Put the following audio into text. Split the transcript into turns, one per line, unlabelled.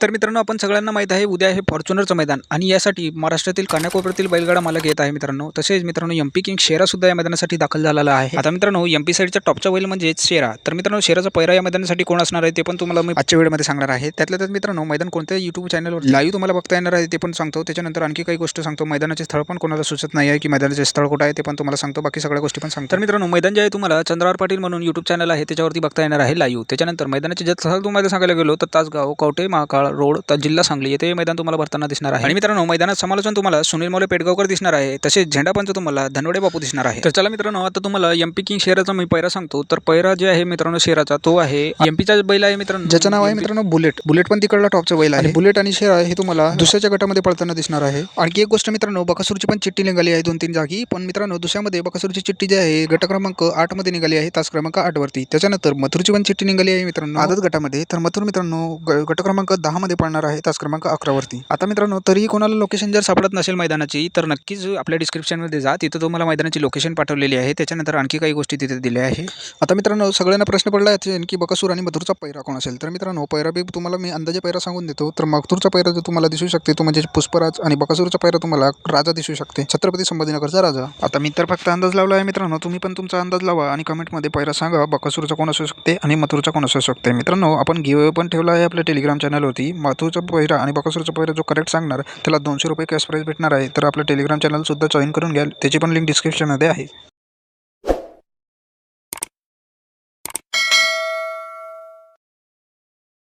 तर मित्रांनो आपण सगळ्यांना माहीत आहे उद्या हे फॉर्च्युनरचं मैदान आणि यासाठी महाराष्ट्रातील कानाकोपऱ्यातील बैलगाडा मालक येत आहे मित्रांनो. तसेच मित्रांनो एमपी किंग शेरा सुद्धा या मैदानासाठी दाखल झालेला आहे. आता मित्रांनो एमपी साईडचा टॉपचा बैल म्हणजे शेरा. तर मित्रांनो शेराचा पैरा या मैदानासाठी कोण असणार आहे ते पण तुम्हाला मी आजच्या वेळेमध्ये सांगणार आहे. त्यातल्या त्यात मित्रांनो मैदान कोणत्या युट्यूब चॅनलवर लाईव्ह तुम्हाला बघता येणार आहे ते पण सांगतो. त्याच्यानंतर आणखी काही गोष्ट सांगतो. मैदानाचे स्थळ पण कोणाला सुचत नाही आहे की मैदानाचे स्थळ कुठं आहे ते पण तुम्हाला सांगतो. बाकी सगळ्या गोष्टी पण सांगतो. तर मित्रांनो मैदान जे आहे तुम्हाला चंद्रावर पाटील म्हणून युट्यूब चॅनल आहे. त्याच्यावरती बघता येणार आहे लाईव्ह त्याच्यानंतर मैदानाचे जे स्थळ तुम्हाला सांगायला गेलो तर तासगाव कवटे महाकाळ रोड तर जिल्हा सांगली. येथे हे मैदान तुम्हाला भरताना दिसणार आहे. आणि मित्रांनो मैदानात समालोचन तुम्हाला सुनील मोले पेडगावकर दिसणार आहे. तसेच झेंडा पंच तुम्हाला धनवडे बापू दिसणार आहे. तर चला मित्रांनो आता तुम्हाला एमपी किंग शेराचा मी पैरा सांगतो. तर पैरा जे आहे मित्रांनो शेराचा तो आहे एमपीचा बैल आहे मित्रांनो.
ज्याचं नाव आहे मित्रांनो बुलेट. बुलेट पण तिकडला टॉपचं बैल आहे. बुलेट आणि शेरा हे तुम्हाला दुसऱ्याच्या गटामध्ये पळताना दिसणार आहे. आणखी एक गोष्ट मित्रांनो बकासूरची पण चिठ्ठी निघाली आहे दोन तीन जागी. पण मित्रांनो दुसऱ्यामध्ये बकासूरची चिठ्ठी जी आहे गट क्रमांक आठमध्ये निघाली आहे तास क्रमांक आठ वरती. त्याच्यानंतर मथुरची पण चिठ्ठी निघाली आहे मित्रांनो. आदत गटामध्ये. तर मथुर मित्रांनो गट क्रमांक दहा मध्ये पडणार आहे तास क्रमांक अकरावरती आता मित्रांनो तरीही कोणाला लोकेशन जर
सापडत नसेल मैदानाची तर नक्कीच आपल्या डिस्क्रिप्शनमध्ये जा. तिथं तुम्हाला मैदानाची लोकेशन पाठवलेली आहे. त्याच्यानंतर आणखी काही गोष्टी तिथे दिल्या आहे.
आता मित्रांनो सगळ्यांना प्रश्न पडला आहे की बकासूर आणि मधुरचा पैरा कोण असेल? तर मित्रांनो पैरा बी तुम्हाला मी अंदाजे पैरा सांगून देतो. तर मधुरचा पैरा जो तुम्हाला दिसू शकते तो म्हणजे पुष्पराज आणि बकासूरचा पैरा तुम्हाला राजा दिसू शकते. छत्रपती संभाजीनगरचा राजा. आता मी तर फक्त अंदाज लावला आहे मित्रांनो. तुम्ही पण तुमचा अंदाज लावा आणि कमेंटमध्ये पैरा सांगा बकासूरचा कोण असू शकते आणि मथुरचा कोण असू शकते. मित्रांनो आपण गिव पण ठेवला आहे आपल्या टेलिग्राम चॅनलवरती माथूचा पैहरा आणि बकासूरचा पहिरा जो करेक्ट सांगणार त्याला दोनशे रुपये कॅश प्राईज भेटणार आहे. तर आपलं टेलिग्राम चॅनलसुद्धा जॉईन करून घ्याल. त्याची पण लिंक डिस्क्रिप्शनमध्ये आहे.